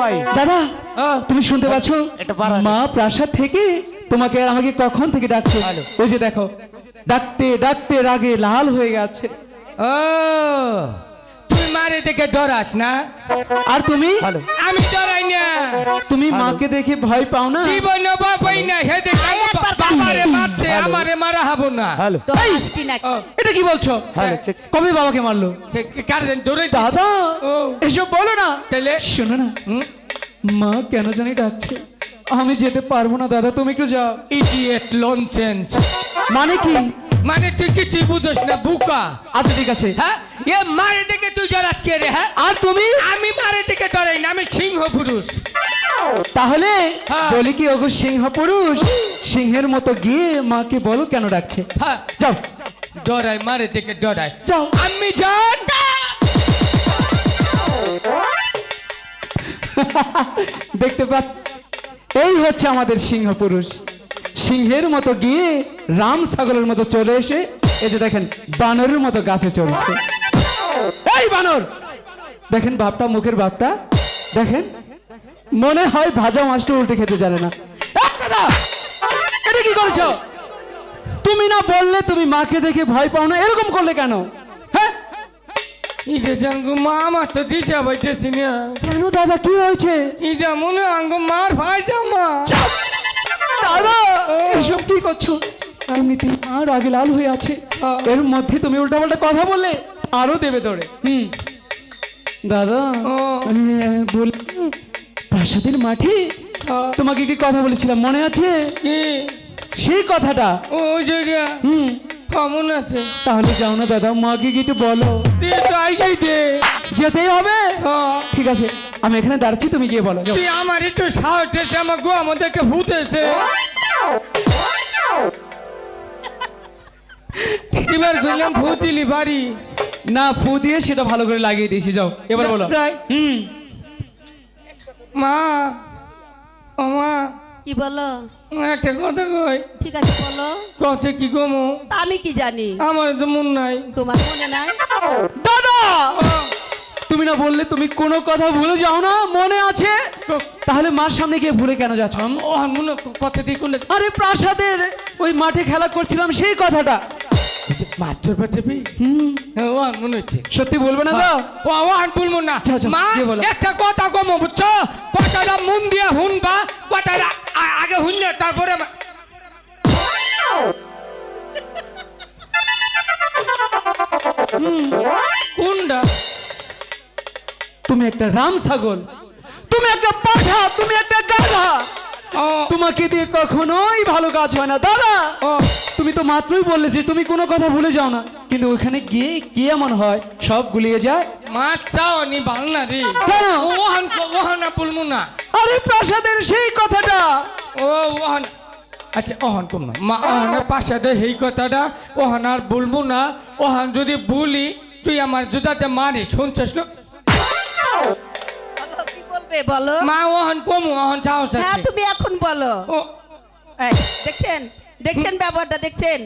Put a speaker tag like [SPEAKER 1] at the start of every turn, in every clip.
[SPEAKER 1] ভাই।
[SPEAKER 2] দাদা তুমি শুনতে পাচ্ছ? মা প্রাসাদ থেকে তোমাকে আর আমাকে কখন থেকে ডাকছে। ওই যে দেখো ডাকতে ডাকতে রাগে লাল হয়ে গেছে।
[SPEAKER 3] ও মারে দেখে ডরাস না।
[SPEAKER 2] আর তুমি?
[SPEAKER 3] আমি ডরাই না।
[SPEAKER 2] তুমি মাকে দেখে ভয় পাও না?
[SPEAKER 3] জীবন বাবাই না হে দেখে বাবারে মারছে আমারে মারা হব না।
[SPEAKER 1] হ্যালো
[SPEAKER 2] এটা কি বলছো?
[SPEAKER 1] Hello check.
[SPEAKER 2] কবে বাবাকে মারলো?
[SPEAKER 3] কে- কে- কার জানি
[SPEAKER 2] দাদা
[SPEAKER 3] ও।
[SPEAKER 2] এসব বলো না।
[SPEAKER 3] তাহলে
[SPEAKER 2] শোনো না। মা কেন জানি ডাকছে। আমি যেতে পারব না দাদা তুমি একটু যাও।
[SPEAKER 3] ইডিয়েট লনসেন্স
[SPEAKER 2] মানে কি?
[SPEAKER 3] মানে তুই কিছুই বুঝোস না বুকা।
[SPEAKER 2] আচ্ছা ঠিক আছে।
[SPEAKER 3] হ্যাঁ? এ মারে দেখে তুই ডরাস কে রে হ্যাঁ?
[SPEAKER 2] আর তুমি?
[SPEAKER 3] আমি মারে দেখে ডরাই না আমি সিংহ পুরুষ।
[SPEAKER 2] তাহলে
[SPEAKER 3] হ্যাঁ।
[SPEAKER 2] বলি কি ওগো সিংহ পুরুষ? সিংহের মতো গিয়ে মাকে বলো কেন ডাকছে?
[SPEAKER 3] হ্যাঁ।
[SPEAKER 2] যাও।
[SPEAKER 3] ডরাই মারে দেখে ডরাই
[SPEAKER 2] যাও।
[SPEAKER 3] আমি জান
[SPEAKER 2] দেখতে পাচ্ছ? এই হচ্ছে আমাদের সিংহ পুরুষ। সিংহের মতো গিয়ে রাম ছাগলের মতো চলে এসে এই যে দেখেন বানরের মতো গাছে চলছে এই বানর! দেখেন বাপটা মুখের বাপটা। দেখেন মনে হয় ভাজা মাছটা উল্টে খেতে জানে না। এটা কি করছ? তুমি না বললে তুমি মাকে দেখে ভয় পাও না? এরকম করলে কেন? হ্যাঁ?
[SPEAKER 3] মা আমার তো দিশা পাইতেছি না।
[SPEAKER 2] কেন দাদা কি হয়েছে?
[SPEAKER 3] মনে আঙ্গু মার ভাই জামা
[SPEAKER 2] দাদা এসব কি করছ? এমনিতে আর আগে লাল হয়ে আছে। এর মধ্যে তুমি উল্টাপাল্টা কথা বললে আরও দেবে ধরে। হুম। দাদা বল প্রাসাদের মাঠে তোমাকে কি কথা বলেছিলাম মনে আছে? সেই কথাটা।
[SPEAKER 3] ও
[SPEAKER 2] হুম।
[SPEAKER 3] কেমন আছে।
[SPEAKER 2] তাহলে যাও না দাদা মাকে কি একটু বলো। যেতেই হবে। ঠিক আছে। আমি এখানে দাঁড়াচ্ছি তুমি গিয়ে বলো।
[SPEAKER 3] তুই আমার একটু সাহস দিয়েছে আমার গো আমাদেরকে ভূতেছে এবার গেলাম ভূত দিলি বাড়ি।
[SPEAKER 2] না ফু দিয়ে সেটা ভালো করে লাগিয়ে দিয়েছি যাও। এবার বলো।
[SPEAKER 3] তাই?
[SPEAKER 2] হুম।
[SPEAKER 3] মা ও মা।
[SPEAKER 4] কি বলো?
[SPEAKER 3] একটা কথা কই?
[SPEAKER 4] ঠিক আছে বলো।
[SPEAKER 3] কছে কি গমো
[SPEAKER 4] আমি কি জানি?
[SPEAKER 3] আমার তো মন নাই।
[SPEAKER 4] তোমার মনে নাই?
[SPEAKER 2] দাদা! তুমি না বললে তুমি কোনো কথা ভুলে যাও না মনে আছে? তাহলে মার সামনে গিয়ে ভুলে কেন যাচ্ছ?
[SPEAKER 3] কথা দিয়ে কোন
[SPEAKER 2] আরে প্রাসাদের ওই মাঠে খেলা করছিলাম সেই কথাটা।
[SPEAKER 3] মাছর পাচ্ছি
[SPEAKER 2] হুম।
[SPEAKER 3] মনে হচ্ছে।
[SPEAKER 2] সত্যি বলবে না তো?
[SPEAKER 3] ও ও আর বলব না। মা একটা কথা কমো বুঝছ? কথাটা মন দিয়ে শুনবা কথাটা আগে শুনলে তারপরে
[SPEAKER 2] তুমি একটা রাম ছাগল তুমি একটা পাঠা তুমি একটা গাধা। তোমাকে দিয়ে কখনোই ভালো কাজ হয় না। দাদা তুমি তো মাত্রই বললে যে তুমি কোনো কথা ভুলে যাও না। কিন্তু ওখানে গিয়ে কি এমন হয় সব গুলিয়ে যায়।
[SPEAKER 3] মা চাও নি ভালো না রে।
[SPEAKER 2] কেন?
[SPEAKER 3] ওহান ওহান না বলব না।
[SPEAKER 2] আরে প্রাসাদের সেই কথাটা।
[SPEAKER 3] ও ওহান। আচ্ছা ওহান কম না। মা ওহানের পাশে দে এই কথাটা। ওহান আর বলব না। ওহান যদি বলি তুই আমার জুতাতে মারি শুনছিস না?
[SPEAKER 4] বলবে বলো।
[SPEAKER 3] মা ওহান কম ওহান সাহস
[SPEAKER 4] হ্যাঁ তুমি এখন বলো। এই, দেখছেন? দেখছেন ব্যাপারটা দেখছেন।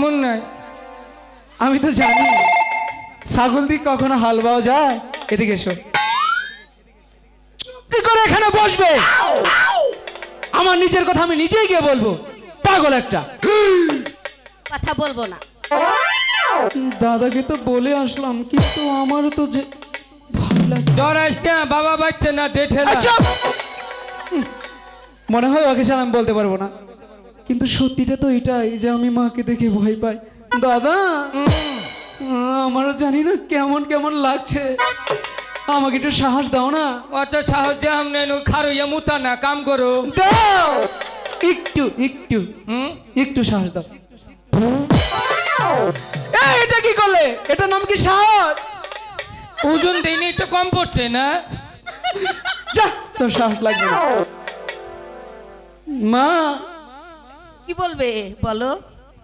[SPEAKER 3] মন নাই।
[SPEAKER 2] আমি তো জানি। ছাগল দিয়ে কখনো হাল বাওয়া যায়? এদিকে এসো। কি করে এখানে বসবে? আমার নিজের কথা আমি নিজেই গিয়ে বলব। পাগল একটা।
[SPEAKER 4] কথা বলব না।
[SPEAKER 2] দাদাকে তো বলে আসলাম কিন্তু আমারও তো যে লাগে
[SPEAKER 3] না বাবা বাচ্চা না
[SPEAKER 2] মনে হয় ওকে আমি বলতে পারব না। কিন্তু সত্যিটা তো এটাই যে আমি মাকে দেখে ভয় পাই। দাদা আমারও জানি না কেমন কেমন লাগছে। আমাকে একটু সাহস দাও না।
[SPEAKER 3] অত সাহস দিয়ে আমনে খারইয়া মুতা না কাম করো।
[SPEAKER 2] দাও! একটু একটু
[SPEAKER 3] হুম?
[SPEAKER 2] একটু সাহস দাও। এই, এটা কি করলে? এটা নাম কি সাহস?
[SPEAKER 3] ওজন দিনই তো কম পড়ছে না?
[SPEAKER 2] যা তোর সাহস লাগবে না। মা।
[SPEAKER 4] কি বলবে বলো?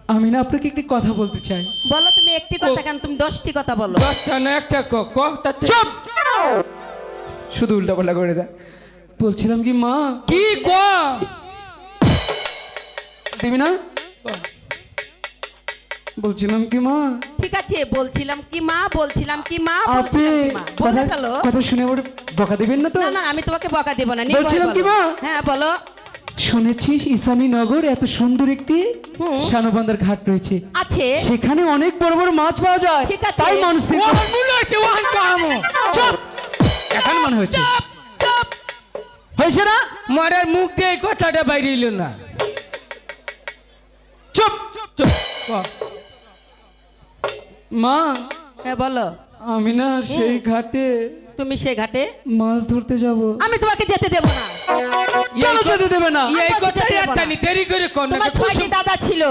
[SPEAKER 2] আমি না আপনাকে একটি কথা বলতে চাই।
[SPEAKER 4] বলো তুমি একটি কথা কেন তুমি দশটি কথা বলো।
[SPEAKER 3] দশটা না একটা ক ক তাতে-
[SPEAKER 2] চুপ। শুধু উল্টাপাল্টা করে দেয় বলছিলাম কি মা?
[SPEAKER 3] কি ক?
[SPEAKER 2] দিবি না? বলছিলাম কি মা?
[SPEAKER 4] ঠিক আছে বলছিলাম কি মা বলছিলাম কি মা
[SPEAKER 2] আপনি কথা কথা শুনে ওর বকা দিবেন না তো?
[SPEAKER 4] না না আমি তোমাকে বকা দেব না
[SPEAKER 2] বলছিলাম কি মা?
[SPEAKER 4] হ্যাঁ বলো।
[SPEAKER 2] শুনেছিস ঈশানী নগর এত সুন্দর একটি
[SPEAKER 4] হুম।
[SPEAKER 2] শানবান্দার ঘাট রয়েছে।
[SPEAKER 4] আছে।
[SPEAKER 2] সেখানে অনেক বড় বড় মাছ পাওয়া যায়।
[SPEAKER 4] ঠিক আছে।
[SPEAKER 2] তাই মানুষ থেকে
[SPEAKER 3] মনে হচ্ছে ওহান কামো।
[SPEAKER 2] চুপ। এখন মনে হচ্ছে হয়েছে না?
[SPEAKER 3] মারার মুখ দিয়ে এই কথাটা বাইরে এলো না।
[SPEAKER 2] চুপ।
[SPEAKER 3] চুপ।
[SPEAKER 2] মা
[SPEAKER 4] হ্যাঁ বলো।
[SPEAKER 2] আমি না সেই ঘাটে
[SPEAKER 4] তুমি সে ঘাটে?
[SPEAKER 2] মাছ ধরতে যাব।
[SPEAKER 4] আমি তোমাকে যেতে দেব না।
[SPEAKER 2] কেন যেতে দেবে না?
[SPEAKER 3] এই
[SPEAKER 4] আমি
[SPEAKER 3] কথাটা একটা
[SPEAKER 4] নি।
[SPEAKER 3] দেরি করে কর না
[SPEAKER 4] তোমার ছয়টি দাদা ছিল।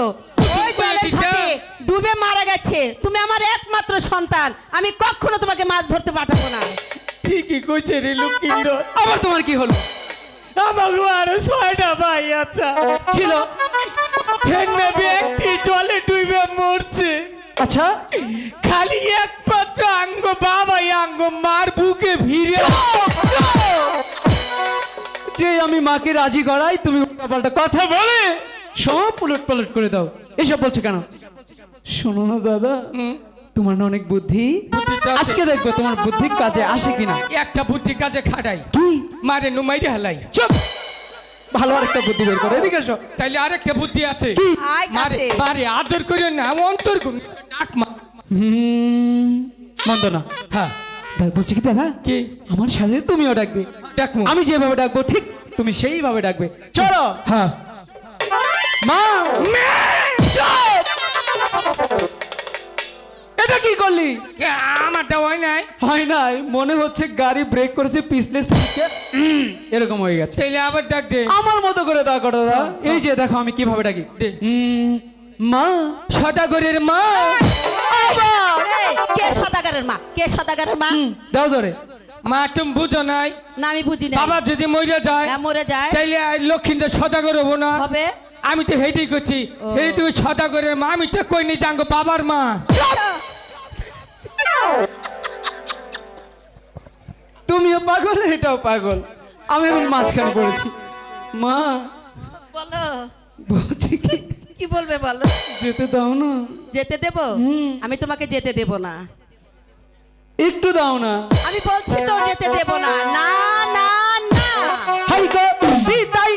[SPEAKER 4] ডুবে মারা গেছে। তুমি আমার একমাত্র সন্তান। আমি কখনো তোমাকে মাছ ধরতে পাঠাবো না।
[SPEAKER 3] ঠিকই কইছে রে লুকিন্দর
[SPEAKER 2] আবার তোমার কি হলো?
[SPEAKER 3] আমার আরও ছয়টা ভাই আচ্ছা
[SPEAKER 2] ছিল।
[SPEAKER 3] ব্যক্তি জলে ডুবে মরছে।
[SPEAKER 2] আচ্ছা।
[SPEAKER 3] খালি একমাত্র আঙ্গ বাবা আঙ্গ মার বুকে ভিড়ে
[SPEAKER 2] যে আমি মাকে রাজি করাই তুমি উল্টাপাল্টা কথা বলে সব উলট পালট করে দাও। এসব বলছো কেন? শোনো না দাদা তোমার না অনেক বুদ্ধি। আজকে দেখব তোমার বুদ্ধি কাজে আসে কিনা।
[SPEAKER 3] একটা বুদ্ধি কাজে খাটাই।
[SPEAKER 2] কি?
[SPEAKER 3] মারে নুমাইরে হালাই।
[SPEAKER 2] চুপ! ভালো আরেকটা বুদ্ধি বের করো এদিকে এসো।
[SPEAKER 3] তাইলে আরেকটা বুদ্ধি আছে।
[SPEAKER 2] কি?
[SPEAKER 3] মারে মারে আদর করে না অন্তর হ্যাঁ।
[SPEAKER 2] বলছি কি দাদা?
[SPEAKER 3] কি?
[SPEAKER 2] আমার সাথে তুমিও ডাকবে।
[SPEAKER 3] ডাকমু
[SPEAKER 2] আমি যেভাবে ডাকবো ঠিক তুমি সেইভাবে ডাকবে। চলো।
[SPEAKER 3] হ্যাঁ।
[SPEAKER 2] মা! এটা কি করলি?
[SPEAKER 3] আমারটা হয় নাই।
[SPEAKER 2] হয় নাই। মনে হচ্ছে গাড়ি ব্রেক করেছে এরকম হয়ে গেছে।
[SPEAKER 3] আবার ডাক দে।
[SPEAKER 2] আমার মতো করে দা করো দাদা। এই যে দেখো আমি কীভাবে ডাকি। মা
[SPEAKER 3] সদাগরের মা।
[SPEAKER 4] কে সদাগারের মা? কে সদাগারের মা?
[SPEAKER 2] দাও ধরে।
[SPEAKER 3] মা তুমি বুঝো নাই।
[SPEAKER 4] না আমি বুঝি না
[SPEAKER 3] বাবা যদি মরে যায়
[SPEAKER 4] মরে যায়।
[SPEAKER 3] তাইলে লক্ষ্মীদের সদাগর হব না।
[SPEAKER 4] হবে।
[SPEAKER 3] আমি তো হেঁটেই করছি। হেঁটে তুই সদাগরের মা আমি তো কই নি জাঙ্গো বাবার মা।
[SPEAKER 2] তুমিও পাগল এটাও পাগল। আমি এখন মাঝখানে পড়েছি। মা
[SPEAKER 4] বলো।
[SPEAKER 2] বলছি কি?
[SPEAKER 4] কি বলবে বলো?
[SPEAKER 2] যেতে দাও না।
[SPEAKER 4] যেতে দেব। আমি তোমাকে যেতে দেব না।
[SPEAKER 2] একটু দাও না।
[SPEAKER 4] আমি বলছি তো যেতে দেব না। না না না।
[SPEAKER 2] হাই গো বিদাই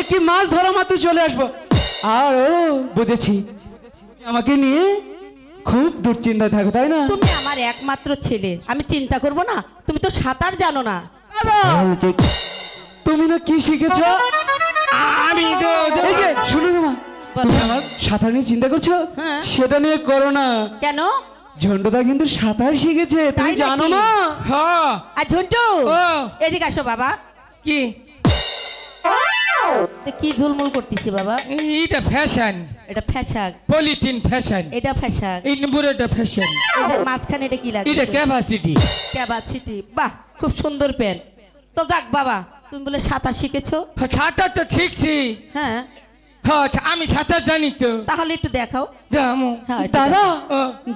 [SPEAKER 2] একটি মাছ ধরা মাত্র চলে আসব। আর ও বুঝেছি আমাকে নিয়ে খুব দুশ্চিন্তায় থাকো তাই না?
[SPEAKER 4] তুমি আমার একমাত্র ছেলে। আমি চিন্তা করব না তুমি তো সাঁতার জানো না।
[SPEAKER 2] তুমি না কি শিখেছ?
[SPEAKER 3] আমি তো
[SPEAKER 2] এই যে শুনো না তুমি আমার সাঁতার নিয়ে চিন্তা করছ?
[SPEAKER 4] হ্যাঁ।
[SPEAKER 2] সেটা নিয়ে করো না।
[SPEAKER 4] কেন?
[SPEAKER 2] ঝন্ডুদা কিন্তু সাঁতার শিখেছে তুমি
[SPEAKER 4] তাই
[SPEAKER 2] জানো না
[SPEAKER 3] হ্যাঁ।
[SPEAKER 4] আর ঝন্টু
[SPEAKER 3] ও।
[SPEAKER 4] এদিকে আসো বাবা।
[SPEAKER 3] কি?
[SPEAKER 4] কি ঝুলমুল করতেছি বাবা?
[SPEAKER 3] এটা ফ্যাশন
[SPEAKER 4] এটা ফ্যাশাক
[SPEAKER 3] পলিথিন ফ্যাশন
[SPEAKER 4] এটা ফ্যাশাক
[SPEAKER 3] এই নম্বরটা ফ্যাশন
[SPEAKER 4] মাঝখানে এটা কি লাগে
[SPEAKER 3] এটা ক্যাপাসিটি
[SPEAKER 4] ক্যাপাসিটি বাহ খুব সুন্দর প্যান্ট তো যাক বাবা তুমি বলে সাঁতার শিখেছো?
[SPEAKER 3] সাঁতার তো শিখছি।
[SPEAKER 4] হ্যাঁ।
[SPEAKER 3] হ্যাঁ আচ্ছা, আমি সাঁতার জানি তো।
[SPEAKER 4] তাহলে একটু দেখাও। হ্যাঁ
[SPEAKER 2] দাদা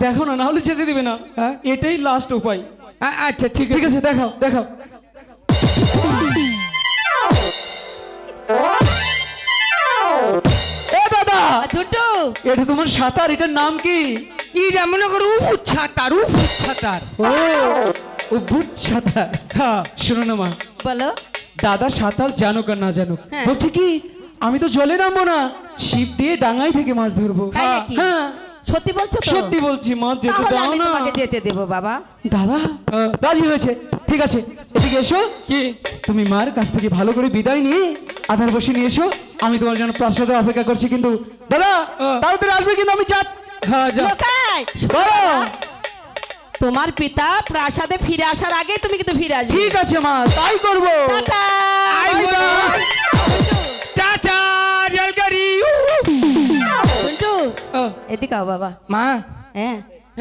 [SPEAKER 2] দেখো না নাহলে যেতে দিবে না।
[SPEAKER 3] হ্যাঁ?
[SPEAKER 2] এটাই লাস্ট উপায়।
[SPEAKER 3] আচ্ছা ঠিক
[SPEAKER 2] ঠিক
[SPEAKER 3] আছে
[SPEAKER 2] আছে দেখাও দেখাও। এটা তোমার সাঁতার এটার নাম কি?
[SPEAKER 3] এটা করো উফুট সাঁতার উফুট সাঁতার।
[SPEAKER 2] ও উদ্ভুত সাঁতার।
[SPEAKER 3] হ্যাঁ।
[SPEAKER 2] শোনো না মা।
[SPEAKER 4] বলো।
[SPEAKER 2] দাদা সাঁতার জানুক আর না জানুক।
[SPEAKER 4] হ্যাঁ।
[SPEAKER 2] কি আমি তো জলে নামবো না শিব দিয়ে ডাঙাই থেকে মাছ ধরবো। হ্যাঁ
[SPEAKER 4] সত্যি বলছো
[SPEAKER 2] সত্যি বলছি মাছ যেতে দাও না।
[SPEAKER 4] তোমাকে যেতে দেবো বাবা।
[SPEAKER 2] দাদা রাজি হয়েছে। ঠিক আছে এদিকে এসো।
[SPEAKER 3] কি?
[SPEAKER 2] তুমি মার কাছ থেকে ভালো করে বিদায় নিয়ে আধার বসে নিয়ে এসো। আমি তোমার জন্য প্রাসাদে অপেক্ষা করছি কিন্তু দাদা। তাড়াতাড়ি আসবে কিন্তু আমি চাপ
[SPEAKER 3] হ্যাঁ
[SPEAKER 4] তোমার পিতা প্রাসাদে ফিরে আসার আগে তুমি কিন্তু ফিরে আসবে।
[SPEAKER 2] ঠিক আছে মা তাই করব।
[SPEAKER 4] এদিকে বাবা।
[SPEAKER 3] মা?
[SPEAKER 4] হ্যাঁ।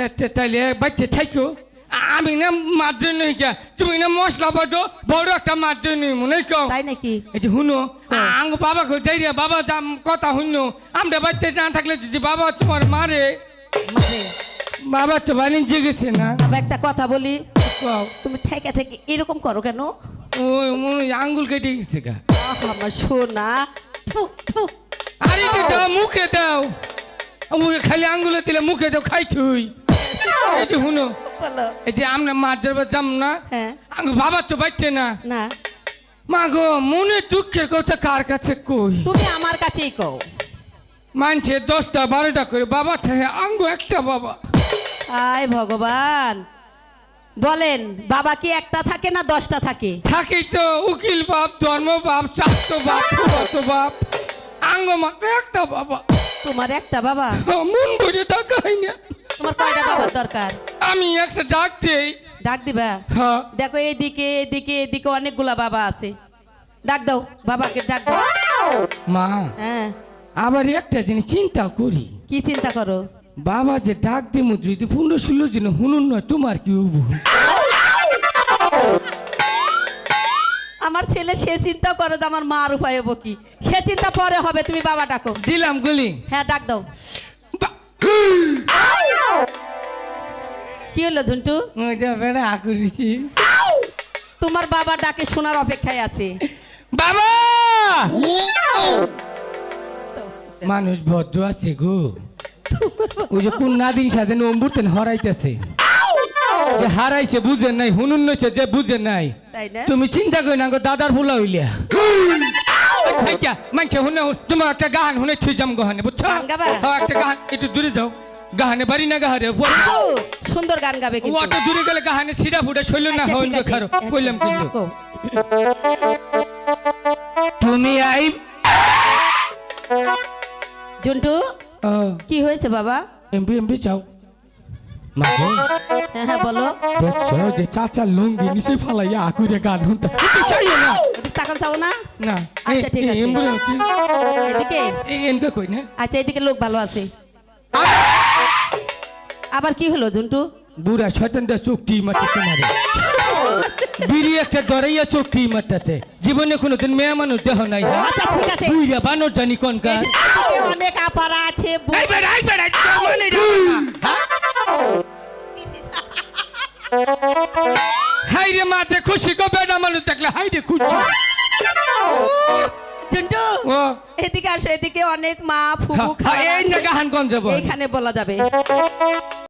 [SPEAKER 3] এতে তাইলে বাচ্চা থাকো আমি না মাছ জন্য গিয়া তুমি না মশলা বাটো বড় একটা মাছ জন্য মনে কম
[SPEAKER 4] তাই নাকি?
[SPEAKER 3] এই যে শুনো আঙ্গ বাবা বাবাকে যাই রে বাবা যাম কথা শুনো। আমরা বাচ্চা না থাকলে যদি বাবা তোমার মারে বাবা তো বাণিজ্য গেছে না।
[SPEAKER 4] বাবা একটা কথা বলি।
[SPEAKER 3] কও।
[SPEAKER 4] তুমি থেকে থেকে এরকম করো কেন?
[SPEAKER 3] ওই আঙ্গুল কেটে গেছে গা।
[SPEAKER 4] আমার থু।
[SPEAKER 3] আরে দাও মুখে দাও। খালি আঙ্গুলে দিলে মুখে দাও খাই থুই। এই শুনো।
[SPEAKER 4] বলো।
[SPEAKER 3] এই যে আমরা মাছ ধরবার যাম না
[SPEAKER 4] হ্যাঁ।
[SPEAKER 3] বাবা তো বাচ্চে না।
[SPEAKER 4] না।
[SPEAKER 3] মা গো মনে দুঃখের কথা কার কাছে কই?
[SPEAKER 4] তুমি আমার কাছেই কও।
[SPEAKER 3] মানছে দশটা বারোটা করে বাবা থাকে আঙ্গু একটা বাবা।
[SPEAKER 4] আয় ভগবান। বলেন বাবা কি একটা থাকে না দশটা থাকে?
[SPEAKER 3] থাকেই তো উকিল বাপ ধর্ম বাপ স্বাস্থ্য বাপ ফুফাতো বাপ। আঙ্গ মাত্র একটা বাবা।
[SPEAKER 4] তোমার একটা বাবা?
[SPEAKER 3] মন বুঝে টাকা হয় না।
[SPEAKER 4] তোমার কয়টা বাবার দরকার?
[SPEAKER 3] আমি একটা ডাক দেই।
[SPEAKER 4] ডাক দিবা?
[SPEAKER 3] হ্যাঁ।
[SPEAKER 4] দেখো এদিকে এদিকে এদিকে অনেকগুলা বাবা আছে। ডাক দাও বাবাকে ডাক দাও।
[SPEAKER 3] মা
[SPEAKER 4] হ্যাঁ।
[SPEAKER 3] আবার একটা জিনিস চিন্তা করি।
[SPEAKER 4] কি চিন্তা করো?
[SPEAKER 3] বাবা যে ডাক দিমু যদি পনেরো ষোলো জন শুনুন নয় তোমার কি হব
[SPEAKER 4] আমার ছেলে সে চিন্তা করে যে আমার মার উপায় হব কি? সে চিন্তা পরে হবে তুমি বাবা ডাকো।
[SPEAKER 3] দিলাম গুলি।
[SPEAKER 4] হ্যাঁ ডাক দাও। কি হলো ঝুন্টু?
[SPEAKER 3] ওইটা বেড়া করেছি
[SPEAKER 4] তোমার বাবা ডাকে শোনার অপেক্ষায় আছে।
[SPEAKER 3] বাবা! মানুষ ভদ্র আছে গো। ওই যে কোন নাদিন সাজে নম্বরতেন হরাইতেছে। যে হারাইছে বুঝেন নাই হুনুন নইছে যে বুঝেন নাই। তুমি চিন্তা করি না গো দাদার ফুলা হইলিয়া। মানছে হুনে হুন- তোমার একটা গাহান হুনে ছুই যাম গহানে বুঝছ একটা গাহান একটু দূরে যাও। গাহানে বাড়ি না গাহারে
[SPEAKER 4] সুন্দর গান গাবে
[SPEAKER 3] ও
[SPEAKER 4] কিন্তু।
[SPEAKER 3] অত দূরে গেলে গাহানে সিরা ফুটে শৈল না
[SPEAKER 4] আচ্ছা,
[SPEAKER 3] হইল খারো
[SPEAKER 4] আচ্ছা,
[SPEAKER 3] কইলাম কিন্তু তুমি আই
[SPEAKER 4] ঝুন্টু কি হয়েছে বাবা?
[SPEAKER 3] এমপি এমপি চাও মাগো
[SPEAKER 4] হ্যাঁ হ্যাঁ বলো।
[SPEAKER 3] দেখছ যে চাচা লুঙ্গি নিচে ফালাইয়া আকুরে গান হুনতা না।
[SPEAKER 4] ওদিকে চাও না?
[SPEAKER 3] না
[SPEAKER 4] আচ্ছা, ঠিক আছে। এদিকে?
[SPEAKER 3] এনকে কই না?
[SPEAKER 4] আচ্ছা এদিকে লোক ভালো আছে। আবার কি হলো ঝুন্টু
[SPEAKER 3] বুড়া শয়তান দা চোখটি মারছে তোমারে বিড়ি একটা দরাইয়া চোখটি মারতেছে। জীবনে কোনোদিন মেয়ে মানুষ দেহ নাই?
[SPEAKER 4] আচ্ছা ঠিক আছে।
[SPEAKER 3] বুইরা বানর জানি কোন
[SPEAKER 4] এদিকে অনেক আপারা আছে
[SPEAKER 3] এই বেড়া এই বেড়া তোর মনে? হাই রে মাঝে খুশি গো বেড়া মানুষ দেখলে হাই রে খুশি।
[SPEAKER 4] এদিকে আসো এদিকে অনেক মা ফুফু
[SPEAKER 3] খায় এই জায়গা হান কোন যাব
[SPEAKER 4] এইখানে বলা যাবে।